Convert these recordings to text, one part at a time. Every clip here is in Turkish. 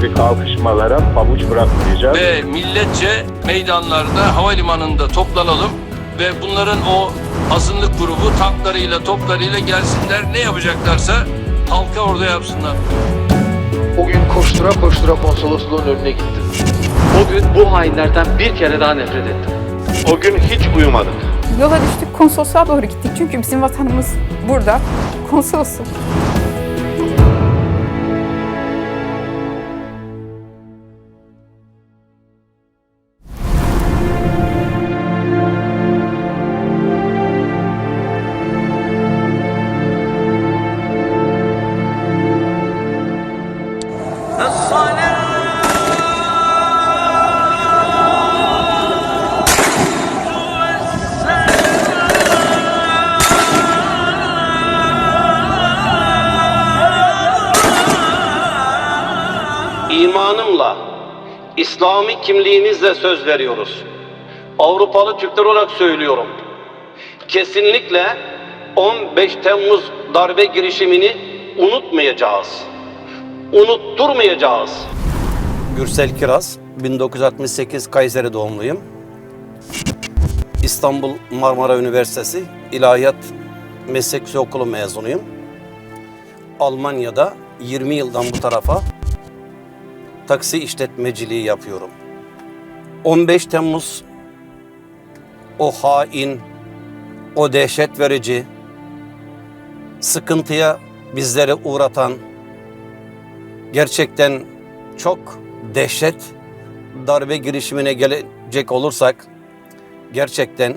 gibi kalkışmalara pabuç bırakmayacağız. ve milletçe meydanlarda, havalimanında toplanalım ve bunların o azınlık grubu tanklarıyla, toplarıyla gelsinler. Ne yapacaklarsa halka orada yapsınlar. O gün koştura koştura konsolosluğun önüne gittim. O gün bu hainlerden bir kere daha nefret ettim. O gün hiç uyumadık. Yola düştük konsolosluğa doğru gittik çünkü bizim vatanımız burada. Konsolosluk. İmanımla, İslami kimliğimizle söz veriyoruz. Avrupalı Türkler olarak söylüyorum. Kesinlikle 15 Temmuz darbe girişimini unutmayacağız. Unutturmayacağız. Gürsel Kiraz, 1968 Kayseri doğumluyum. İstanbul Marmara Üniversitesi İlahiyat Meslek Yüksekokulu mezunuyum. Almanya'da 20 yıldan bu tarafa taksi işletmeciliği yapıyorum. 15 Temmuz o hain, o dehşet verici, sıkıntıya bizleri uğratan gerçekten çok dehşet darbe girişimine gelecek olursak gerçekten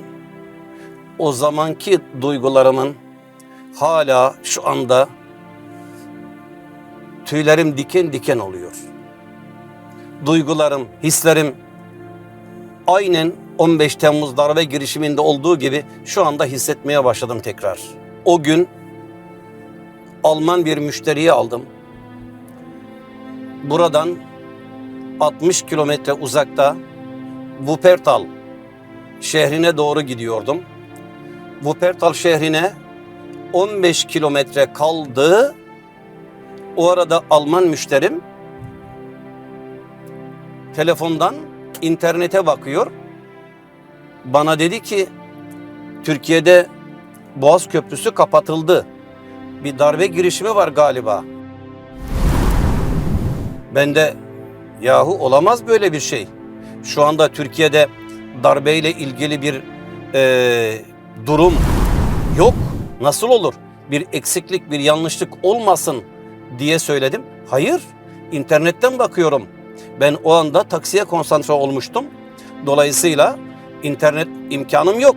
o zamanki duygularımın hala şu anda tüylerim diken diken oluyor duygularım, hislerim aynen 15 Temmuz darbe girişiminde olduğu gibi şu anda hissetmeye başladım tekrar. O gün Alman bir müşteriyi aldım. Buradan 60 kilometre uzakta Wuppertal şehrine doğru gidiyordum. Wuppertal şehrine 15 kilometre kaldı. O arada Alman müşterim telefondan internete bakıyor. Bana dedi ki Türkiye'de Boğaz Köprüsü kapatıldı. Bir darbe girişimi var galiba. Ben de yahu olamaz böyle bir şey. Şu anda Türkiye'de darbeyle ilgili bir eee, durum yok. Nasıl olur? Bir eksiklik, bir yanlışlık olmasın diye söyledim. Hayır, internetten bakıyorum. Ben o anda taksiye konsantre olmuştum. Dolayısıyla internet imkanım yok.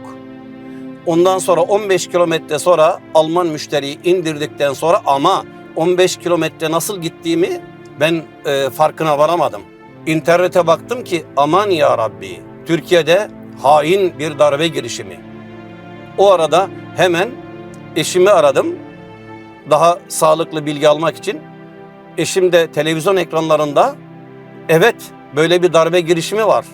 Ondan sonra 15 kilometre sonra Alman müşteriyi indirdikten sonra ama 15 kilometre nasıl gittiğimi ben e, farkına varamadım. İnternete baktım ki aman ya Rabbi Türkiye'de hain bir darbe girişimi. O arada hemen eşimi aradım. Daha sağlıklı bilgi almak için. Eşim de televizyon ekranlarında evet böyle bir darbe girişimi var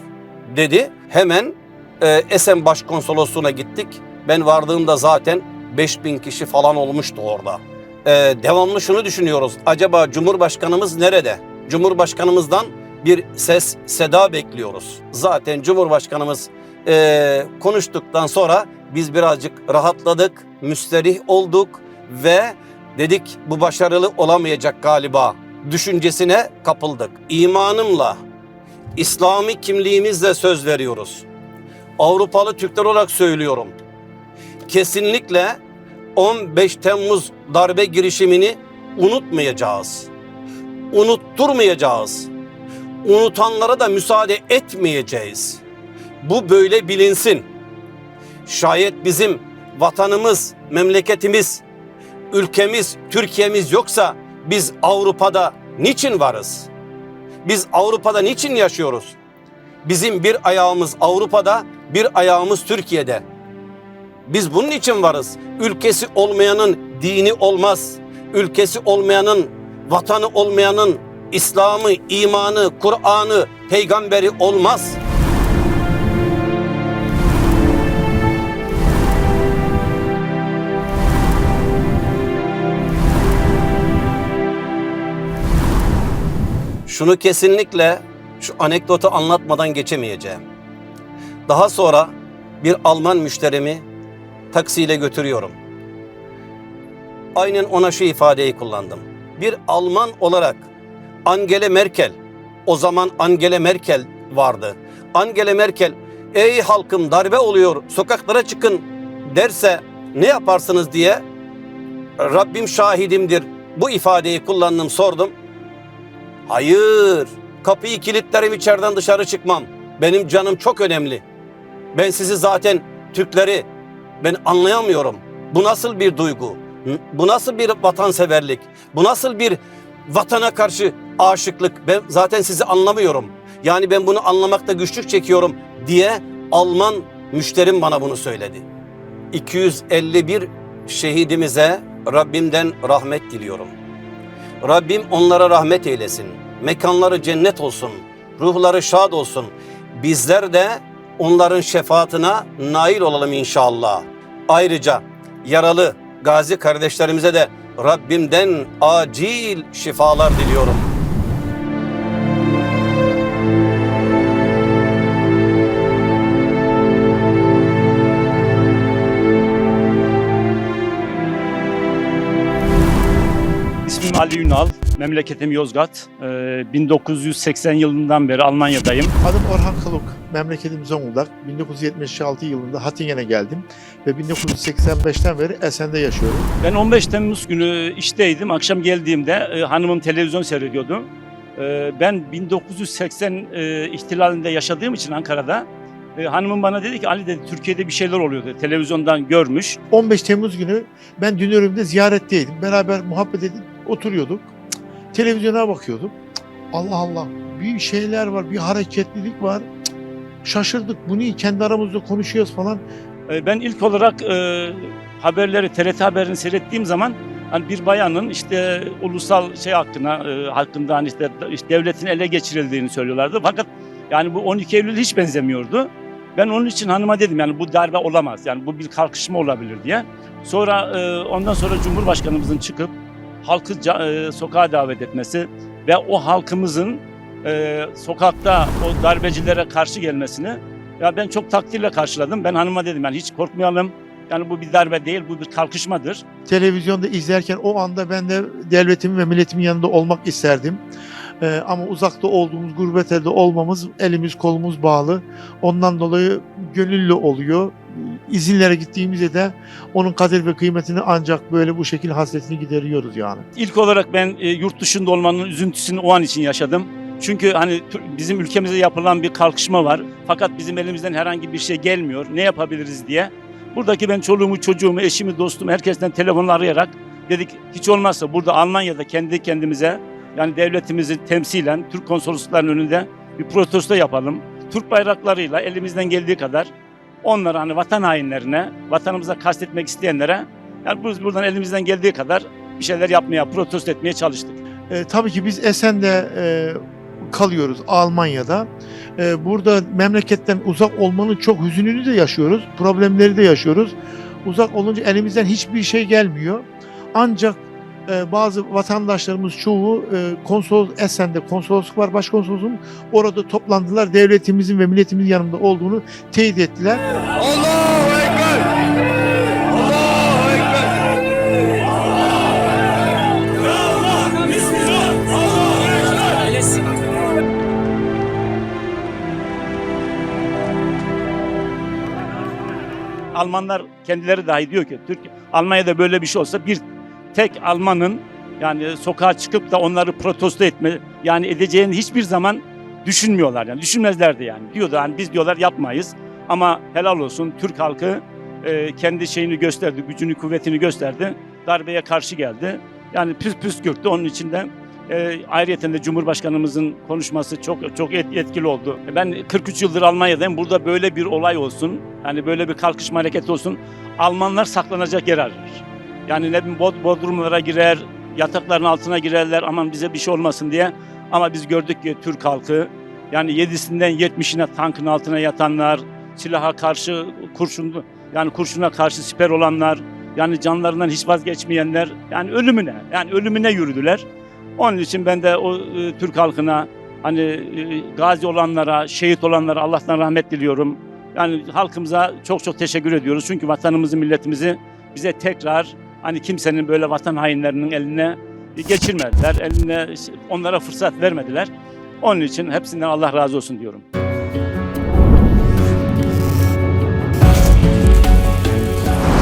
dedi. Hemen e, Esen Başkonsolosluğu'na gittik. Ben vardığımda zaten 5000 kişi falan olmuştu orada. E, devamlı şunu düşünüyoruz. Acaba Cumhurbaşkanımız nerede? Cumhurbaşkanımızdan bir ses seda bekliyoruz. Zaten Cumhurbaşkanımız e, konuştuktan sonra biz birazcık rahatladık, müsterih olduk ve dedik bu başarılı olamayacak galiba düşüncesine kapıldık. İmanımla, İslami kimliğimizle söz veriyoruz. Avrupalı Türkler olarak söylüyorum. Kesinlikle 15 Temmuz darbe girişimini unutmayacağız. Unutturmayacağız. Unutanlara da müsaade etmeyeceğiz. Bu böyle bilinsin. Şayet bizim vatanımız, memleketimiz, ülkemiz, Türkiye'miz yoksa biz Avrupa'da niçin varız? Biz Avrupa'da niçin yaşıyoruz? Bizim bir ayağımız Avrupa'da, bir ayağımız Türkiye'de. Biz bunun için varız. Ülkesi olmayanın dini olmaz. Ülkesi olmayanın, vatanı olmayanın İslam'ı, imanı, Kur'an'ı, peygamberi olmaz. Şunu kesinlikle şu anekdotu anlatmadan geçemeyeceğim. Daha sonra bir Alman müşterimi taksiyle götürüyorum. Aynen ona şu ifadeyi kullandım. Bir Alman olarak Angela Merkel, o zaman Angela Merkel vardı. Angela Merkel, ey halkım darbe oluyor, sokaklara çıkın derse ne yaparsınız diye Rabbim şahidimdir bu ifadeyi kullandım sordum. Hayır kapıyı kilitlerim içeriden dışarı çıkmam. Benim canım çok önemli. Ben sizi zaten Türkleri ben anlayamıyorum. Bu nasıl bir duygu? Bu nasıl bir vatanseverlik? Bu nasıl bir vatana karşı aşıklık? Ben zaten sizi anlamıyorum. Yani ben bunu anlamakta güçlük çekiyorum diye Alman müşterim bana bunu söyledi. 251 şehidimize Rabbimden rahmet diliyorum. Rabbim onlara rahmet eylesin. Mekanları cennet olsun. Ruhları şad olsun. Bizler de onların şefaatine nail olalım inşallah. Ayrıca yaralı gazi kardeşlerimize de Rabbimden acil şifalar diliyorum. Ali Ünal, memleketim Yozgat. Ee, 1980 yılından beri Almanya'dayım. Adım Orhan Kıluk, memleketim Zonguldak. 1976 yılında Hattingen'e geldim ve 1985'ten beri Esen'de yaşıyorum. Ben 15 Temmuz günü işteydim. Akşam geldiğimde e, hanımım televizyon seyrediyordu. Ee, ben 1980 e, ihtilalinde yaşadığım için Ankara'da e, hanımım bana dedi ki Ali dedi Türkiye'de bir şeyler oluyor dedi. Televizyondan görmüş. 15 Temmuz günü ben dünürümde ziyaretteydim. Beraber muhabbet edip oturuyorduk. Televizyona bakıyorduk. Cık, Allah Allah bir şeyler var, bir hareketlilik var. Cık, Şaşırdık. Bu niye kendi aramızda konuşuyoruz falan. E, Ben ilk olarak e, haberleri, TRT haberini seyrettiğim zaman hani bir bayanın işte ulusal şey hakkında, e, hakkında hani işte, işte devletin ele geçirildiğini söylüyorlardı. Fakat yani bu 12 Eylül hiç benzemiyordu. Ben onun için hanıma dedim yani bu darbe olamaz. Yani bu bir kalkışma olabilir diye. Sonra e, ondan sonra Cumhurbaşkanımızın çıkıp halkı e, sokağa davet etmesi ve o halkımızın e, sokakta o darbecilere karşı gelmesini ya ben çok takdirle karşıladım. Ben hanıma dedim yani hiç korkmayalım. Yani bu bir darbe değil, bu bir kalkışmadır. Televizyonda izlerken o anda ben de devletimin ve milletimin yanında olmak isterdim. Ee, ama uzakta olduğumuz, gurbet elde olmamız, elimiz kolumuz bağlı. Ondan dolayı gönüllü oluyor. İzinlere gittiğimizde de onun kadir ve kıymetini ancak böyle bu şekilde hasretini gideriyoruz yani. İlk olarak ben e, yurt dışında olmanın üzüntüsünü o an için yaşadım. Çünkü hani bizim ülkemizde yapılan bir kalkışma var. Fakat bizim elimizden herhangi bir şey gelmiyor. Ne yapabiliriz diye. Buradaki ben çoluğumu, çocuğumu, eşimi, dostumu herkesten telefonla arayarak dedik hiç olmazsa burada Almanya'da kendi kendimize yani devletimizi temsilen Türk konsolosluklarının önünde bir protesto yapalım. Türk bayraklarıyla elimizden geldiği kadar onlara hani vatan hainlerine, vatanımıza kastetmek isteyenlere yani biz buradan elimizden geldiği kadar bir şeyler yapmaya, protesto etmeye çalıştık. E, tabii ki biz Esen'de e, kalıyoruz Almanya'da. E, burada memleketten uzak olmanın çok hüzününü de yaşıyoruz. Problemleri de yaşıyoruz. Uzak olunca elimizden hiçbir şey gelmiyor. Ancak e, bazı vatandaşlarımız çoğu e, konsolos Esen'de konsolosluk var başkonsolosluğum orada toplandılar devletimizin ve milletimizin yanında olduğunu teyit ettiler. Almanlar kendileri dahi diyor ki Türk Almanya'da böyle bir şey olsa bir tek Almanın yani sokağa çıkıp da onları protesto etme yani edeceğini hiçbir zaman düşünmüyorlar yani düşünmezlerdi yani. Diyordu hani biz diyorlar yapmayız ama helal olsun Türk halkı e, kendi şeyini gösterdi, gücünü, kuvvetini gösterdi. Darbeye karşı geldi. Yani püs püskürttü onun içinde. E, ayrıyeten de Cumhurbaşkanımızın konuşması çok çok et- etkili oldu. Ben 43 yıldır Almanya'dayım. Burada böyle bir olay olsun. Yani böyle bir kalkışma hareketi olsun. Almanlar saklanacak yer arar. Yani ne bileyim bod- bodrumlara girer, yatakların altına girerler aman bize bir şey olmasın diye. Ama biz gördük ki Türk halkı yani 7'sinden 70'ine tankın altına yatanlar, silaha karşı kurşun yani kurşuna karşı siper olanlar, yani canlarından hiç vazgeçmeyenler yani ölümüne yani ölümüne yürüdüler. Onun için ben de o e, Türk halkına hani e, gazi olanlara, şehit olanlara Allah'tan rahmet diliyorum. Yani halkımıza çok çok teşekkür ediyoruz. Çünkü vatanımızı, milletimizi bize tekrar hani kimsenin böyle vatan hainlerinin eline geçirmediler. Eline onlara fırsat vermediler. Onun için hepsinden Allah razı olsun diyorum.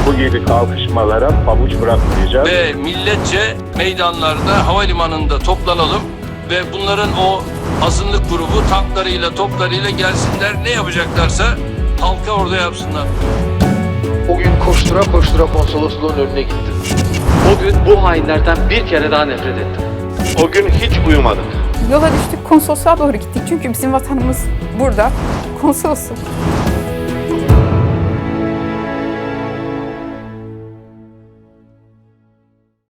Bu gibi kalkışmalara pabuç bırakmayacağız. Ve milletçe meydanlarda, havalimanında toplanalım ve bunların o azınlık grubu tanklarıyla, toplarıyla gelsinler. Ne yapacaklarsa halka orada yapsınlar. O gün koştura koştura konsolosluğun önüne gittim. O gün bu hainlerden bir kere daha nefret ettim. O gün hiç uyumadık. Yola düştük konsolosluğa doğru gittik çünkü bizim vatanımız burada. Konsolosluk.